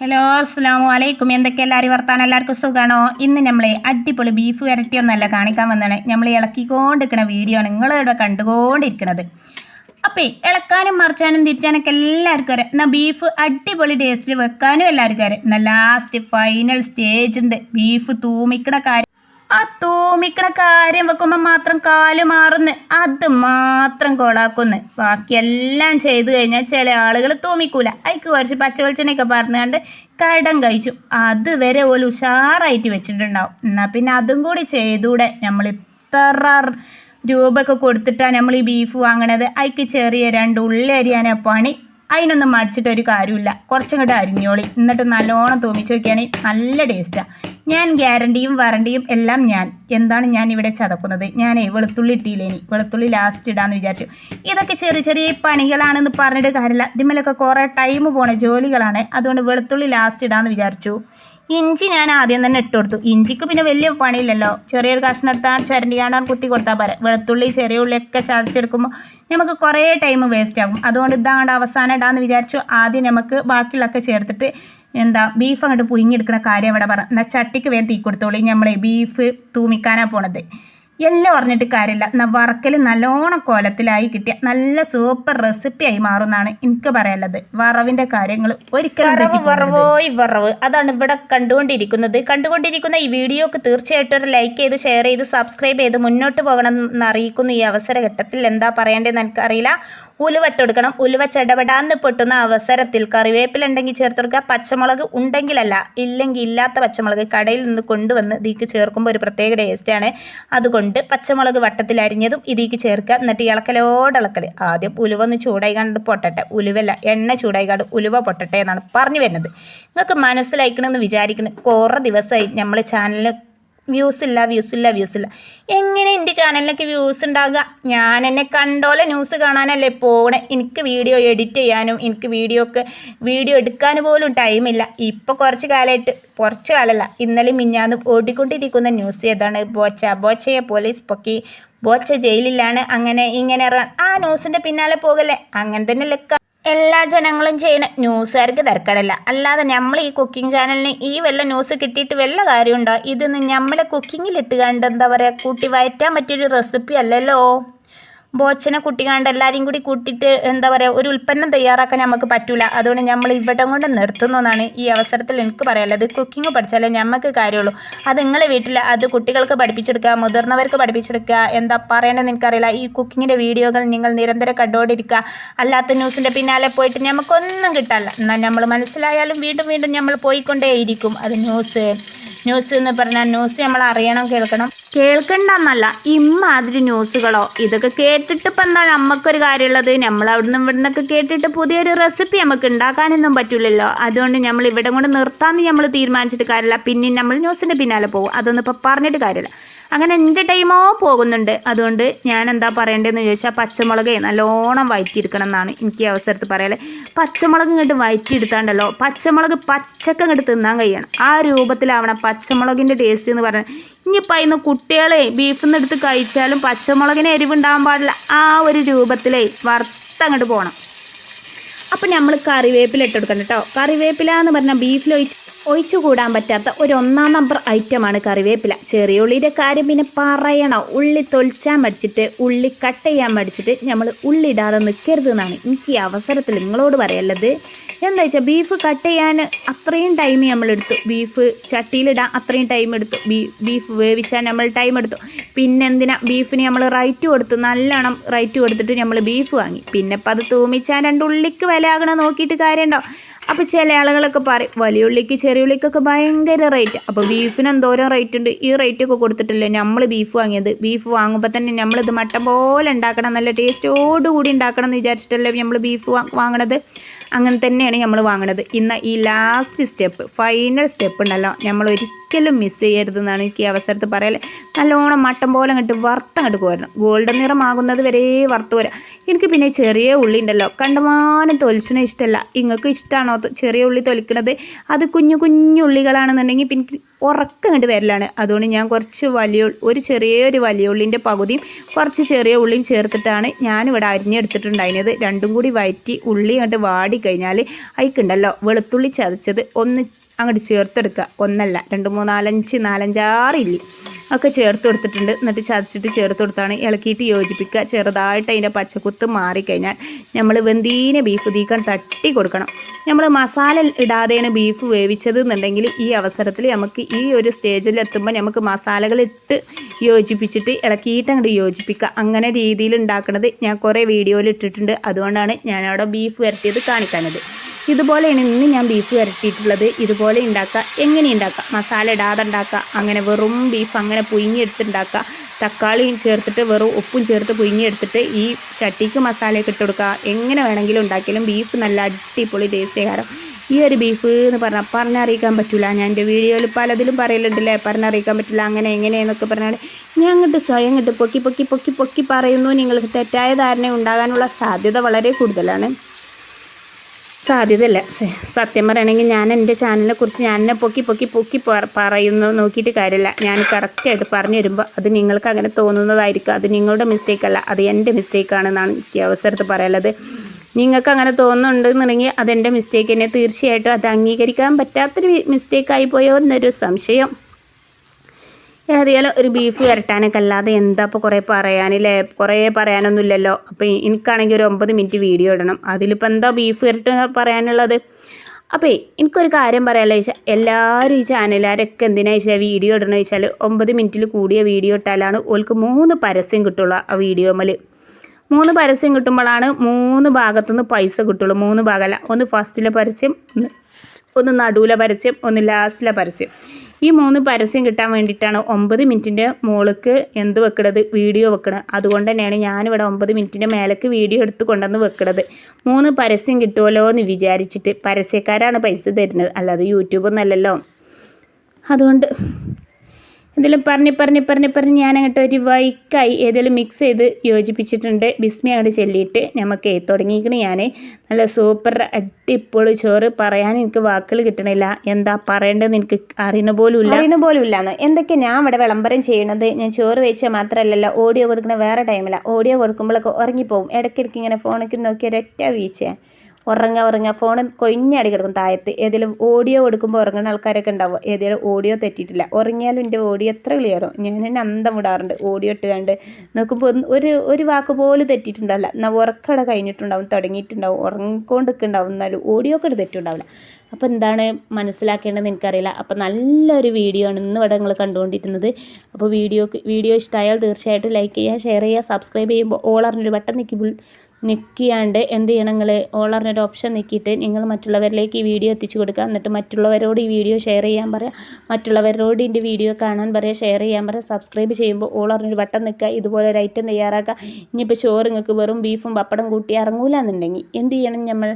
Hello അസ്സാം വലൈക്കും എന്തൊക്കെ എല്ലാവരും വർത്താനം? എല്ലാവർക്കും സുഖമാണോ ഇന്ന് നമ്മൾ അടിപൊളി ബീഫ് വരട്ടിയൊന്നല്ല കാണിക്കാൻ വന്നതാണ്. നമ്മൾ ഇളക്കിക്കൊണ്ടിരിക്കുന്ന വീഡിയോ ആണ് നിങ്ങളിവിടെ കണ്ടുകൊണ്ടിരിക്കുന്നത് അപ്പോൾ ഇളക്കാനും മറിച്ചാനും തിരിച്ചാനൊക്കെ എല്ലാവർക്കും അറിയാം. എന്നാൽ ബീഫ് അടിപൊളി ടേസ്റ്റിൽ വെക്കാനും എല്ലാവർക്കും അറിയാം. എന്നാൽ ലാസ്റ്റ് ഫൈനൽ സ്റ്റേജ് ഉണ്ട് ബീഫ് തൂമിക്കണ കാര്യം ആ തൂമിക്കണ കാര്യം വെക്കുമ്പോൾ മാത്രം കാൽ മാറുന്നു. അത് മാത്രം കോളാക്കുന്നു. ബാക്കിയെല്ലാം ചെയ്തു കഴിഞ്ഞാൽ ചില ആളുകൾ തൂമിക്കൂല. അതിക്ക് കുറച്ച് പച്ച വെളിച്ചെണ്ണയൊക്കെ പറഞ്ഞുകൊണ്ട് കടം കഴിച്ചു. അതുവരെ ഒരു ഉഷാറായിട്ട് വെച്ചിട്ടുണ്ടാവും. എന്നാൽ പിന്നെ അതും കൂടി ചെയ്തൂടെ. നമ്മൾ ഇത്ര രൂപയൊക്കെ കൊടുത്തിട്ടാണ് നമ്മൾ ഈ ബീഫ് വാങ്ങണത്. അതിക്ക് ചെറിയ രണ്ട് ഉള്ളി അരിയാനാണ് പണി. അതിനൊന്നും മടിച്ചിട്ട് ഒരു കാര്യമില്ല. കുറച്ചും കൂടെ അരിഞ്ഞോളി. എന്നിട്ട് നല്ലോണം തൂമിച്ച് നോക്കിയാണെങ്കിൽ നല്ല ടേസ്റ്റാണ് ഞാൻ ഗ്യാരണ്ടിയും വാറണ്ടിയും എല്ലാം ഞാൻ. എന്താണ് ഞാൻ ഇവിടെ ചതക്കുന്നത്? ഞാനേ വെളുത്തുള്ളി ഇട്ടില്ലേനി വെളുത്തുള്ളി ലാസ്റ്റ് ഇടാന്ന് വിചാരിച്ചു. ഇതൊക്കെ ചെറിയ ചെറിയ പണികളാണെന്ന് പറഞ്ഞിട്ട് കാര്യമില്ല. ഇതിമേലൊക്കെ കുറേ ടൈം പോണ ജോലികളാണ്. അതുകൊണ്ട് വെളുത്തുള്ളി ലാസ്റ്റ് ഇടാന്ന് വിചാരിച്ചു. ഇഞ്ചി ഞാൻ ആദ്യം തന്നെ ഇട്ട് കൊടുത്തു. ഇഞ്ചിക്ക് പിന്നെ വലിയ പണിയില്ലല്ലോ. ചെറിയൊരു കഷ്ണം എടുത്താൽ ചരണ്ടി കാണാൻ കുത്തി കൊടുത്താൽ പോരെ. വെളുത്തുള്ളി ചെറിയ ഉള്ളിയൊക്കെ ചതച്ചെടുക്കുമ്പോൾ നമുക്ക് കുറേ ടൈം വേസ്റ്റ് ആകും. അതുകൊണ്ട് ഇതാണ്ട് അവസാനം ഇടാമെന്ന് വിചാരിച്ചു. ആദ്യം നമുക്ക് ബാക്കിയുള്ളൊക്കെ ചേർത്തിട്ട് എന്താ ബീഫ് അങ്ങോട്ട് പുഴുങ്ങിയെടുക്കുന്ന കാര്യം ഇവിടെ പറ എന്നാൽ ചട്ടിക്ക് വേഗം തീ കൊടുത്തോളി. നമ്മളെ ബീഫ് തൂമിക്കാനാണ് പോണത്. എല്ലാം പറഞ്ഞിട്ട് കാര്യമില്ല. എന്നാൽ വറക്കൽ നല്ലോണം കോലത്തിലായി കിട്ടിയ നല്ല സൂപ്പർ റെസിപ്പിയായി മാറുന്നതാണ് എനിക്ക് പറയാനുള്ളത്. വറവിന്റെ കാര്യങ്ങൾ ഒരിക്കലും വറവോയ് വറവ്. അതാണ് ഇവിടെ കണ്ടുകൊണ്ടിരിക്കുന്നത്. കണ്ടുകൊണ്ടിരിക്കുന്ന ഈ വീഡിയോക്ക് തീർച്ചയായിട്ടും ഒരു ലൈക്ക് ചെയ്ത് ഷെയർ ചെയ്ത് സബ്സ്ക്രൈബ് ചെയ്ത് മുന്നോട്ട് പോകണം എന്ന് അറിയിക്കുന്ന ഈ അവസരഘട്ടത്തിൽ എന്താ പറയേണ്ടതെന്ന് എനിക്കറിയില്ല. ഉലുവ കൊടുക്കണം ഉലുവ ചെടപെടാന്ന് പൊട്ടുന്ന അവസരത്തിൽ കറിവേപ്പില ഉണ്ടെങ്കിൽ ചേർത്ത് കൊടുക്കുക പച്ചമുളക് ഉണ്ടെങ്കിലല്ല ഇല്ലെങ്കിൽ ഇല്ലാത്ത പച്ചമുളക് കടയിൽ നിന്ന് കൊണ്ടുവന്ന് ഇതിക്ക് ചേർക്കുമ്പോൾ ഒരു പ്രത്യേക ടേസ്റ്റാണ് അതുകൊണ്ട് പച്ചമുളക് വട്ടത്തിൽ അരിഞ്ഞതും ഇതിക്ക് ചേർക്കുക. എന്നിട്ട് ഇളക്കലോട് ഇളക്കൽ ആദ്യം ഉലുവ ഒന്ന് ചൂടായി കണ്ട് പൊട്ടട്ടെ. ഉലുവല്ല എണ്ണ ചൂടായി കണ്ട് ഉലുവ പൊട്ടട്ടെ എന്നാണ് പറഞ്ഞു വരുന്നത്. നിങ്ങൾക്ക് മനസ്സിലായിക്കണമെന്ന് വിചാരിക്കുന്നത് കുറേ ദിവസമായി നമ്മൾ ചാനലിൽ വ്യൂസ് ഇല്ല വ്യൂസ് ഇല്ല വ്യൂസ് ഇല്ല. എങ്ങനെ എന്റെ ചാനലിലേക്ക് വ്യൂസ് ഉണ്ടാകുക ഞാൻ എന്നെ കണ്ടോലെ ന്യൂസ് കാണാനല്ലേ പോണേ. എനിക്ക് വീഡിയോ എഡിറ്റ് ചെയ്യാനും എനിക്ക് വീഡിയോ ഒക്കെ വീഡിയോ എടുക്കാൻ പോലും ടൈമില്ല ഇപ്പോൾ കുറച്ച് കാലമായിട്ട് കുറച്ച് കാലമല്ല ഇന്നലെ മിഞ്ഞാന്ന് ഓടിക്കൊണ്ടിരിക്കുന്ന ന്യൂസ് ഏതാണ്? ബോച്ച ബോച്ചയെ പോലീസ് പൊക്കി ബോച്ച ജയിലിലാണ് അങ്ങനെ ഇങ്ങനെ ആ ന്യൂസിന്റെ പിന്നാലെ പോകല്ലേ? അങ്ങനെ തന്നെ ലെക്ക. എല്ലാ ജനങ്ങളും ചെയ്യണ ന്യൂസുകാർക്ക് തിരക്കടല്ല. അല്ലാതെ നമ്മൾ ഈ കുക്കിംഗ് ചാനലിന് ഈ വല്ല ന്യൂസ് കിട്ടിയിട്ട് വല്ല കാര്യമുണ്ടോ? ഇതൊന്നും നമ്മളെ കുക്കിങ്ങിലിട്ട് കണ്ട് എന്താ പറയുക കൂട്ടി വയറ്റാൻ പറ്റിയൊരു റെസിപ്പി അല്ലല്ലോ. ബോച്ചനെ കുട്ടികാണ്ട് എല്ലാവരെയും കൂടി കൂട്ടിയിട്ട് എന്താ പറയുക ഒരു ഉൽപ്പന്നം തയ്യാറാക്കാൻ നമുക്ക് പറ്റില്ല അതുകൊണ്ട് നമ്മൾ ഇവിടെ കൊണ്ട് എന്നാണ് ഈ അവസരത്തിൽ എനിക്ക് പറയാനുള്ളത്. കുക്കിംഗ് പഠിച്ചാലേ നമുക്ക് കാര്യമുള്ളൂ. അത് നിങ്ങളെ വീട്ടിൽ അത് കുട്ടികൾക്ക് പഠിപ്പിച്ചെടുക്കുക മുതിർന്നവർക്ക് പഠിപ്പിച്ചെടുക്കുക എന്താ പറയണമെന്ന് എനിക്കറിയില്ല. ഈ കുക്കിങ്ങിന്റെ വീഡിയോകൾ നിങ്ങൾ നിരന്തരം കണ്ടുകൊണ്ടിരിക്കുക അല്ലാത്ത ന്യൂസിന്റെ പിന്നാലെ പോയിട്ട് നമുക്കൊന്നും കിട്ടാല്ല എന്നാൽ നമ്മൾ മനസ്സിലായാലും വീണ്ടും വീണ്ടും നമ്മൾ പോയിക്കൊണ്ടേയിരിക്കും. അത് ന്യൂസ്. ന്യൂസ് എന്ന് പറഞ്ഞാൽ ന്യൂസ് നമ്മൾ അറിയണം കേൾക്കണം. കേൾക്കണ്ടെന്നല്ല ഇമ്മാതിരി ന്യൂസുകളോ? ഇതൊക്കെ കേട്ടിട്ട് ഇപ്പം എന്താണ് നമുക്കൊരു കാര്യമുള്ളത് നമ്മൾ അവിടുന്ന് ഇവിടെ നിന്നൊക്കെ കേട്ടിട്ട് പുതിയൊരു റെസിപ്പി നമുക്ക് ഉണ്ടാക്കാനൊന്നും പറ്റില്ലല്ലോ അതുകൊണ്ട് നമ്മൾ ഇവിടെ കൊണ്ട് നിർത്താമെന്ന് നമ്മൾ തീരുമാനിച്ചിട്ട് കാര്യമില്ല പിന്നെ നമ്മൾ ന്യൂസിന്റെ പിന്നാലെ പോകും. അതൊന്നും ഇപ്പോൾ പറഞ്ഞിട്ട് കാര്യമില്ല അങ്ങനെ എന്റെ ടൈമോ പോകുന്നുണ്ട്. അതുകൊണ്ട് ഞാൻ എന്താ പറയേണ്ടതെന്ന് ചോദിച്ചാൽ പച്ചമുളകേ നല്ലോണം വയറ്റിയെടുക്കണം എന്നാണ് എനിക്ക് ഈ അവസരത്തിൽ പറയാൽ. പച്ചമുളക് ഇങ്ങോട്ട് വയറ്റിയെടുത്താണ്ടല്ലോ പച്ചമുളക് പച്ചക്ക ഇങ്ങോട്ട് തിന്നാൻ കഴിയണം. ആ രൂപത്തിലാവണം പച്ചമുളകിന്റെ ടേസ്റ്റ് എന്ന് പറഞ്ഞാൽ ഇനിയിപ്പോൾ ഇന്ന് കുട്ടികളെ ബീഫിൽ നിന്ന് എടുത്ത് കഴിച്ചാലും പച്ചമുളകിന് എരിവുണ്ടാകാൻ പാടില്ല. ആ ഒരു രൂപത്തിലേ വറുത്തങ്ങോട്ട് പോകണം അപ്പം നമ്മൾ കറിവേപ്പില കൊടുക്കണം കേട്ടോ. കറിവേപ്പില എന്ന് പറഞ്ഞാൽ ബീഫിൽ ഒഴിച്ച് ഒഴിച്ചു കൂടാൻ പറ്റാത്ത ഒരു ഒന്നാം നമ്പർ ഐറ്റമാണ് കറിവേപ്പില. ചെറിയ ഉള്ളിയുടെ കാര്യം പിന്നെ പറയണോ. ഉള്ളി തൊളിച്ചാൻ മടിച്ചിട്ട് ഉള്ളി കട്ട് ചെയ്യാൻ മടിച്ചിട്ട് നമ്മൾ ഉള്ളി ഇടാതെ നിൽക്കരുത് എന്നാണ് എനിക്ക് ഈ അവസരത്തിൽ നിങ്ങളോട് പറയല്ലത്. എന്താ വെച്ചാൽ ബീഫ് കട്ട് ചെയ്യാൻ അത്രയും ടൈം നമ്മളെടുത്തു ബീഫ് ചട്ടിയിലിടാൻ അത്രയും ടൈം എടുത്തു. ബീ ബീഫ് വേവിച്ചാൽ നമ്മൾ ടൈം എടുത്തു. പിന്നെ എന്തിനാ ബീഫിന് നമ്മൾ റൈറ്റ് കൊടുത്തു നല്ലോണം റൈറ്റ് കൊടുത്തിട്ട് നമ്മൾ ബീഫ് വാങ്ങി. പിന്നെ ഇപ്പം അത് തൂമിച്ചാൽ രണ്ട് ഉള്ളിക്ക് വില ആകണ നോക്കിയിട്ട് കാര്യമുണ്ടോ അപ്പോൾ ചില ആളുകളൊക്കെ പറയും വലിയ ഉള്ളിക്ക് ചെറിയ ഉള്ളിക്കൊക്കെ ഭയങ്കര റേറ്റ് അപ്പോൾ ബീഫിന് എന്തോരം റേറ്റ് ഉണ്ട്. ഈ റേറ്റ് ഒക്കെ കൊടുത്തിട്ടില്ലേ നമ്മൾ ബീഫ് വാങ്ങിയത്? ബീഫ് വാങ്ങുമ്പോൾ തന്നെ നമ്മളിത് മട്ടൻ പോലെ ഉണ്ടാക്കണം നല്ല ടേസ്റ്റോടുകൂടി ഉണ്ടാക്കണം എന്ന് വിചാരിച്ചിട്ടല്ലേ നമ്മൾ ബീഫ് വാങ്ങണത്? അങ്ങനെ തന്നെയാണ് നമ്മൾ വാങ്ങണത്. ഇന്ന് ഈ ലാസ്റ്റ് സ്റ്റെപ്പ് ഫൈനൽ സ്റ്റെപ്പ് ഉണ്ടല്ലോ. നമ്മൾ ഒരു ഒരിക്കലും മിസ് ചെയ്യരുതെന്നാണ് എനിക്ക് ഈ അവസരത്തിൽ പറയൽ. നല്ലോണം മട്ടൻ പോലെ അങ്ങോട്ട് വറുത്തങ്ങോട്ട് കോരണം. ഗോൾഡൻ നിറമാകുന്നത് വരെ വറുത്ത് പോരാ എനിക്ക് പിന്നെ ചെറിയ ഉള്ളി ഉണ്ടല്ലോ. കണ്ടമാനം തൊലിച്ചണ ഇഷ്ടമല്ല നിങ്ങൾക്ക് ഇഷ്ടമാണോ ചെറിയ ഉള്ളി തൊലിക്കണത്? അത് കുഞ്ഞു കുഞ്ഞു ഉള്ളികളാണെന്നുണ്ടെങ്കിൽ പിന്നെ ഉറക്കം കണ്ട് വരലാണ്. അതുകൊണ്ട് ഞാൻ കുറച്ച് വലിയ ഒരു ചെറിയൊരു വലിയ ഉള്ളിന്റെ പകുതിയും കുറച്ച് ചെറിയ ഉള്ളിയും ചേർത്തിട്ടാണ് ഞാനിവിടെ അരിഞ്ഞെടുത്തിട്ടുണ്ടായിരുന്നത്. രണ്ടും കൂടി വയറ്റി ഉള്ളി അങ്ങോട്ട് വാടി കഴിഞ്ഞാൽ അതിക്കുണ്ടല്ലോ വെളുത്തുള്ളി ചതച്ചത് ഒന്ന് അങ്ങോട്ട് ചേർത്തെടുക്കുക ഒന്നല്ല രണ്ട് മൂന്നാലഞ്ച് നാലഞ്ചാറ് ഇല്ലി. ഒക്കെ ചേർത്ത് കൊടുത്തിട്ടുണ്ട് എന്നിട്ട് ചതച്ചിട്ട് ചേർത്ത് കൊടുത്താണ് ഇളക്കിയിട്ട് യോജിപ്പിക്കുക. ചെറുതായിട്ട് അതിന്റെ പച്ചക്കുത്ത് മാറിക്കഴിഞ്ഞാൽ നമ്മൾ വെന്തീനെ ബീഫ് തീക്കാൻ തട്ടി കൊടുക്കണം. നമ്മൾ മസാല ഇടാതെയാണ് ബീഫ് വേവിച്ചത് എന്നുണ്ടെങ്കിൽ ഈ അവസരത്തിൽ നമുക്ക് ഈ ഒരു സ്റ്റേജിൽ എത്തുമ്പോൾ നമുക്ക് മസാലകൾ ഇട്ട് യോജിപ്പിച്ചിട്ട് ഇളക്കിയിട്ട് അങ്ങോട്ട് യോജിപ്പിക്കുക. അങ്ങനെ രീതിയിൽ ഉണ്ടാക്കുന്നത് ഞാൻ കുറേ വീഡിയോയിൽ ഇട്ടിട്ടുണ്ട്. അതുകൊണ്ടാണ് ഞാനവിടെ ബീഫ് വരട്ടിയത് കാണിക്കാനത് ഇതുപോലെയാണ് ഇന്ന് ഞാൻ ബീഫ് വരട്ടിയിട്ടുള്ളത്. ഇതുപോലെ ഉണ്ടാക്കുക എങ്ങനെ ഉണ്ടാക്കുക മസാല ഇടാതെ ഉണ്ടാക്കുക അങ്ങനെ വെറും ബീഫ് അങ്ങനെ പുഴുങ്ങിയെടുത്തുണ്ടാക്കുക തക്കാളിയും ചേർത്തിട്ട് വെറും ഉപ്പും ചേർത്ത് പുഴുങ്ങിയെടുത്തിട്ട് ഈ ചട്ടിക്ക് മസാലയൊക്കെ ഇട്ട് കൊടുക്കുക എങ്ങനെ വേണമെങ്കിലും ഉണ്ടാക്കിയാലും ബീഫ് നല്ല അടിപൊളി ടേസ്റ്റ് കാരണം ഈ ഒരു ബീഫ് എന്ന് പറഞ്ഞാൽ പറഞ്ഞറിയിക്കാൻ പറ്റില്ല ഞാൻ എന്റെ വീഡിയോയിൽ പലതിലും പറയലുണ്ടല്ലേ? പറഞ്ഞറിയിക്കാൻ പറ്റില്ല. അങ്ങനെ എങ്ങനെയെന്നൊക്കെ പറഞ്ഞാൽ ഞാൻ അങ്ങോട്ട് സ്വയം അങ്ങോട്ട് പൊക്കി പൊക്കി പൊക്കി പൊക്കി പറയുന്നു. നിങ്ങൾക്ക് തെറ്റായ ധാരണ ഉണ്ടാകാനുള്ള സാധ്യത വളരെ കൂടുതലാണ്. സാധ്യതയല്ല. സത്യം പറയുകയാണെങ്കിൽ ഞാൻ എന്റെ ചാനലിനെ കുറിച്ച് ഞാൻ എന്നെ പൊക്കി പൊക്കി പൊക്കി പറയുന്നു നോക്കിയിട്ട് കാര്യമില്ല. ഞാൻ കറക്റ്റായിട്ട് പറഞ്ഞു തരുമ്പോൾ അത് നിങ്ങൾക്ക് അങ്ങനെ തോന്നുന്നതായിരിക്കും. അത് നിങ്ങളുടെ മിസ്റ്റേക്ക് അല്ല. അത് എന്റെ മിസ്റ്റേക്കാണെന്നാണ് എനിക്ക് അവസരത്ത് പറയാനുള്ളത്. നിങ്ങൾക്ക് അങ്ങനെ തോന്നുന്നുണ്ടെന്നുണ്ടെങ്കിൽ അതെന്റെ മിസ്റ്റേക്ക് തന്നെ. തീർച്ചയായിട്ടും അത് അംഗീകരിക്കാൻ പറ്റാത്തൊരു മിസ്റ്റേക്കായി പോയോ എന്നൊരു സംശയം. ഏതായാലും ഒരു ബീഫ് വരട്ടാനൊക്കെ അല്ലാതെ എന്താ ഇപ്പോൾ കുറേ പറയാനില്ലേ? കുറേ പറയാനൊന്നുമില്ലല്ലോ. അപ്പോൾ എനിക്കാണെങ്കിൽ ഒരു ഒമ്പത് മിനിറ്റ് വീഡിയോ ഇടണം. അതിലിപ്പോൾ എന്താ ബീഫ് വരട്ട് പറയാനുള്ളത്? അപ്പോൾ എനിക്കൊരു കാര്യം പറയാമല്ലോ ചോദിച്ചാൽ എല്ലാവരും ഈ ചാനലുകാരൊക്കെ എന്തിനാ ചോദിച്ചാൽ വീഡിയോ ഇടണമെന്ന് വെച്ചാൽ ഒമ്പത് മിനിറ്റിൽ കൂടിയ വീഡിയോ ഇട്ടാലാണ് ഓൾക്ക് മൂന്ന് പരസ്യം കിട്ടുള്ളൂ ആ വീഡിയോമേൽ മൂന്ന് പരസ്യം കിട്ടുമ്പോഴാണ് മൂന്ന് ഭാഗത്തുനിന്ന് പൈസ കിട്ടുള്ളൂ. മൂന്ന് ഭാഗമല്ല ഒന്ന് ഫസ്റ്റിലെ പരസ്യം ഒന്ന് നടുവിലെ പരസ്യം ഒന്ന് ലാസ്റ്റിലെ പരസ്യം. ഈ മൂന്ന് പരസ്യം കിട്ടാൻ വേണ്ടിയിട്ടാണ് ഒമ്പത് മിനിറ്റിന്റെ മുകൾക്ക് എന്ത് വെക്കണത്? വീഡിയോ വെക്കണത്. അതുകൊണ്ട് തന്നെയാണ് ഞാനിവിടെ ഒമ്പത് മിനിറ്റിന്റെ മേലേക്ക് വീഡിയോ എടുത്ത് കൊണ്ടുവന്ന് വെക്കണത്. മൂന്ന് പരസ്യം കിട്ടുമല്ലോ എന്ന് വിചാരിച്ചിട്ട് പരസ്യക്കാരാണ് പൈസ തരുന്നത്. അല്ലാതെ യൂട്യൂബ് എന്നല്ലല്ലോ അതുകൊണ്ട് എന്തെങ്കിലും പറഞ്ഞ് പറഞ്ഞ് പറഞ്ഞ് പറഞ്ഞ് ഞാൻ അങ്ങോട്ട് ഒരു വൈക്കായി ഏതെങ്കിലും മിക്സ് ചെയ്ത് യോജിപ്പിച്ചിട്ടുണ്ട്. ബിസ്മി അങ്ങോട്ട് ചെല്ലിയിട്ട് നമുക്ക് തുടങ്ങിയിരിക്കണ ഞാൻ നല്ല സൂപ്പർ അടിപൊളി ചോറ്. പറയാൻ എനിക്ക് വാക്കുകൾ കിട്ടണില്ല. എന്താ പറയേണ്ടതെന്ന് എനിക്ക് അറിയുന്ന പോലും ഇല്ല അറിയുന്ന പോലും എന്തൊക്കെ ഞാൻ ഇവിടെ വിളംബരം ചെയ്യണത്? ഞാൻ ചോറ് വെച്ചാൽ മാത്രമല്ലല്ലോ ഓഡിയോ കൊടുക്കുന്ന വേറെ ടൈമില്ല ഓഡിയോ കൊടുക്കുമ്പോഴൊക്കെ ഉറങ്ങിപ്പോവും. ഇടയ്ക്കിടയ്ക്ക് ഇങ്ങനെ ഫോണൊക്കെ നോക്കി ഒരൊറ്റ വീഴ്ചയാണ് ഉറങ്ങുക ഉറങ്ങുക ഫോൺ കൊഞ്ഞടി കിടക്കും താഴത്ത്. ഏതെങ്കിലും ഓഡിയോ കൊടുക്കുമ്പോൾ ഉറങ്ങുന്ന ആൾക്കാരൊക്കെ ഉണ്ടാവും. ഏതെങ്കിലും ഓഡിയോ തെറ്റിയിട്ടില്ല ഉറങ്ങിയാലും എന്റെ ഓഡിയോ എത്ര ക്ലിയറോ ഞാൻ എന്നെ അന്തം വിടാറുണ്ട്. ഓഡിയോ ഇട്ടുകൊണ്ട് നോക്കുമ്പോൾ ഒരു ഒരു വാക്ക് പോലും തെറ്റിയിട്ടുണ്ടാവില്ല. എന്നാൽ ഉറക്കട കഴിഞ്ഞിട്ടുണ്ടാവും തുടങ്ങിയിട്ടുണ്ടാവും ഉറങ്ങിക്കൊണ്ടിരിക്കുന്നുണ്ടാവും. എന്നാലും ഓഡിയോ ഒക്കെ തെറ്റുണ്ടാവില്ല അപ്പോൾ എന്താണ് മനസ്സിലാക്കേണ്ടതെന്ന് എനിക്കറിയില്ല. അപ്പോൾ നല്ലൊരു വീഡിയോ ആണ് ഇന്ന് ഇവിടെ നിങ്ങൾ കണ്ടുകൊണ്ടിരുന്നത്. അപ്പോൾ വീഡിയോ വീഡിയോ ഇഷ്ടമായാൽ തീർച്ചയായിട്ടും ലൈക്ക് ചെയ്യുക ഷെയർ ചെയ്യുക സബ്സ്ക്രൈബ് ചെയ്യുമ്പോൾ ഓൾ അറിഞ്ഞൊരു ബട്ടൺ നിൽക്കുമ്പോൾ നിൽക്കിയാണ്ട് എന്ത് ചെയ്യണം നിങ്ങൾ ഓൾ ഒരു ഓപ്ഷൻ നിൽക്കിയിട്ട് നിങ്ങൾ മറ്റുള്ളവരിലേക്ക് ഈ വീഡിയോ എത്തിച്ചു കൊടുക്കുക. എന്നിട്ട് മറ്റുള്ളവരോട് ഈ വീഡിയോ ഷെയർ ചെയ്യാൻ പറയുക മറ്റുള്ളവരോട് ഇതിന്റെ വീഡിയോ കാണാൻ പറയുക ഷെയർ ചെയ്യാൻ പറയുക സബ്സ്ക്രൈബ് ചെയ്യുമ്പോൾ ഓൾ അറിഞ്ഞൊരു ബട്ടൺ നിൽക്കുക. ഇതുപോലെ ഒരു ഐറ്റം തയ്യാറാക്കുക. ഇനിയിപ്പോൾ ചോറ് നിങ്ങൾക്ക് വെറും ബീഫും പപ്പടം കൂട്ടി ഇറങ്ങൂല എന്നുണ്ടെങ്കിൽ എന്ത് ചെയ്യണം നമ്മൾ?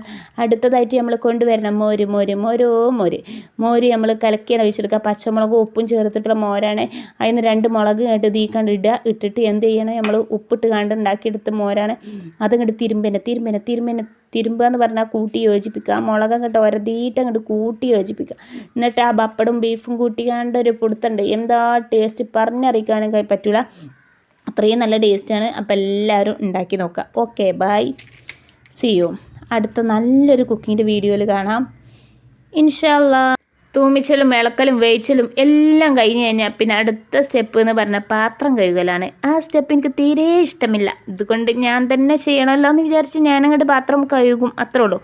അടുത്തതായിട്ട് നമ്മൾ കൊണ്ടുവരണം മോര് മോര് മോരോ മോര്. മോര് നമ്മൾ കലക്കിയാണ് ഒഴിച്ചെടുക്കുക. പച്ചമുളകും ഉപ്പും ചേർത്തിട്ടുള്ള മോരാണ്. അതിന് രണ്ട് മുളക് കേട്ട് തീ ഇടുക. ഇട്ടിട്ട് എന്ത് ചെയ്യണം? നമ്മൾ ഉപ്പിട്ട് കണ്ട് ഉണ്ടാക്കിയെടുത്ത് മോരാണ്. അതങ്ങോട്ട് തിരുമ്പനെ തിരുമ്പനെ തിരുമ്പനെ തിരുമ്പുക എന്ന് പറഞ്ഞാൽ കൂട്ടി യോജിപ്പിക്കുക മുളക് അങ്ങോട്ട് ഒരതീട്ട് അങ്ങോട്ട് കൂട്ടി യോജിപ്പിക്കുക എന്നിട്ട് ആ പപ്പടും ബീഫും കൂട്ടിക്കാണ്ട് ഒരു പൊടുത്തുണ്ട്. എന്താ ടേസ്റ്റ് പറഞ്ഞറിയിക്കാനും പറ്റൂല. അത്രയും നല്ല ടേസ്റ്റാണ് അപ്പോൾ എല്ലാവരും ഉണ്ടാക്കി നോക്കുക ഓക്കെ ബൈ സി യു അടുത്ത നല്ലൊരു കുക്കിങ്ങിന്റെ വീഡിയോയിൽ കാണാം. ഇൻഷാല്ലാ തൂമിച്ചലും ഇളക്കലും വേവിച്ചലും എല്ലാം കഴിഞ്ഞ് കഴിഞ്ഞാൽ പിന്നെ അടുത്ത സ്റ്റെപ്പ് എന്ന് പറഞ്ഞാൽ പാത്രം കഴുകലാണ്. ആ സ്റ്റെപ്പ് എനിക്ക് തീരെ ഇഷ്ടമില്ല. ഇതുകൊണ്ട് ഞാൻ തന്നെ ചെയ്യണമല്ലോ എന്ന് വിചാരിച്ച് ഞാനങ്ങോട്ട് പാത്രം കഴുകും അത്രേ ഉള്ളൂ.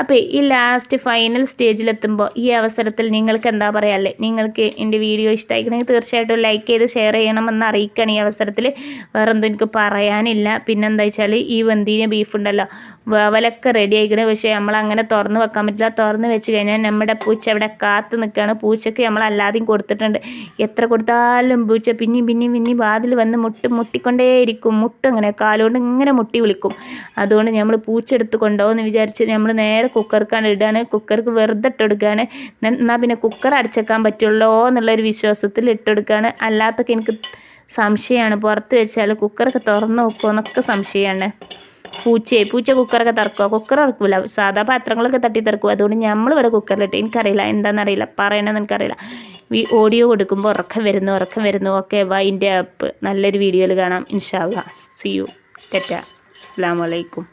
അപ്പോൾ ഈ ലാസ്റ്റ് ഫൈനൽ സ്റ്റേജിലെത്തുമ്പോൾ ഈ അവസരത്തിൽ നിങ്ങൾക്ക് എന്താ പറയാല്ലേ നിങ്ങൾക്ക് എന്റെ വീഡിയോ ഇഷ്ടമായിക്കണമെങ്കിൽ തീർച്ചയായിട്ടും ലൈക്ക് ചെയ്ത് ഷെയർ ചെയ്യണമെന്ന് അറിയിക്കണം ഈ അവസരത്തിൽ. വേറെന്തോ എനിക്ക് പറയാനില്ല. പിന്നെന്താ വെച്ചാൽ ഈ വെന്തീന ബീഫ് ഉണ്ടല്ലോ. വേവലൊക്കെ റെഡി ആയിക്കണ്. പക്ഷേ നമ്മൾ അങ്ങനെ തുറന്ന് വെക്കാൻ പറ്റില്ല. തുറന്ന് വെച്ച് കഴിഞ്ഞാൽ നമ്മുടെ പൂച്ച അവിടെ കാത്ത് നിൽക്കുകയാണ് പൂച്ചയ്ക്ക് നമ്മൾ അല്ലാതെയും കൊടുത്തിട്ടുണ്ട്. എത്ര കൊടുത്താലും പൂച്ച പിന്നെയും പിന്നെയും പിന്നെയും വാതിൽ വന്ന് മുട്ട് മുട്ടിക്കൊണ്ടേയിരിക്കും മുട്ട് അങ്ങനെ കാലുകൊണ്ട് ഇങ്ങനെ മുട്ടി വിളിക്കും. അതുകൊണ്ട് നമ്മൾ പൂച്ച എടുത്ത് കൊണ്ടുപോകുമെന്ന് വിചാരിച്ച് നമ്മൾ നേരെ കുക്കർക്കാണ് ഇടുകയാണ് കുക്കർക്ക് വെറുതെ ഇട്ടെടുക്കുകയാണ് എന്നാൽ പിന്നെ കുക്കർ അടച്ചേക്കാൻ പറ്റുള്ളൂ എന്നുള്ളൊരു വിശ്വാസത്തിൽ ഇട്ടെടുക്കുകയാണ് അല്ലാത്തൊക്കെ എനിക്ക് സംശയമാണ്. പുറത്ത് വെച്ചാൽ കുക്കറൊക്കെ തുറന്ന് നോക്കുമോ എന്നൊക്കെ സംശയമാണ്. പൂച്ചയെ പൂച്ച കുക്കറൊക്കെ തറക്കുക കുക്കർ ഇറക്കില്ല സാധാ പാത്രങ്ങളൊക്കെ തട്ടി തറക്കുക അതുകൊണ്ട് നമ്മൾ ഇവിടെ കുക്കറിലിട്ട് എനിക്കറിയില്ല. എന്താണെന്നറിയില്ല പറയണമെന്ന് എനിക്കറിയില്ല. ഈ ഓഡിയോ കൊടുക്കുമ്പോൾ ഉറക്കം വരുന്നു ഉറക്കം വരുന്നു. ഓക്കെ വൈന്റെ ആപ്പ് നല്ലൊരു വീഡിയോയിൽ കാണാം. ഇൻഷാല്ല സി യു ടെറ്റ അസ്സാം വലൈക്കും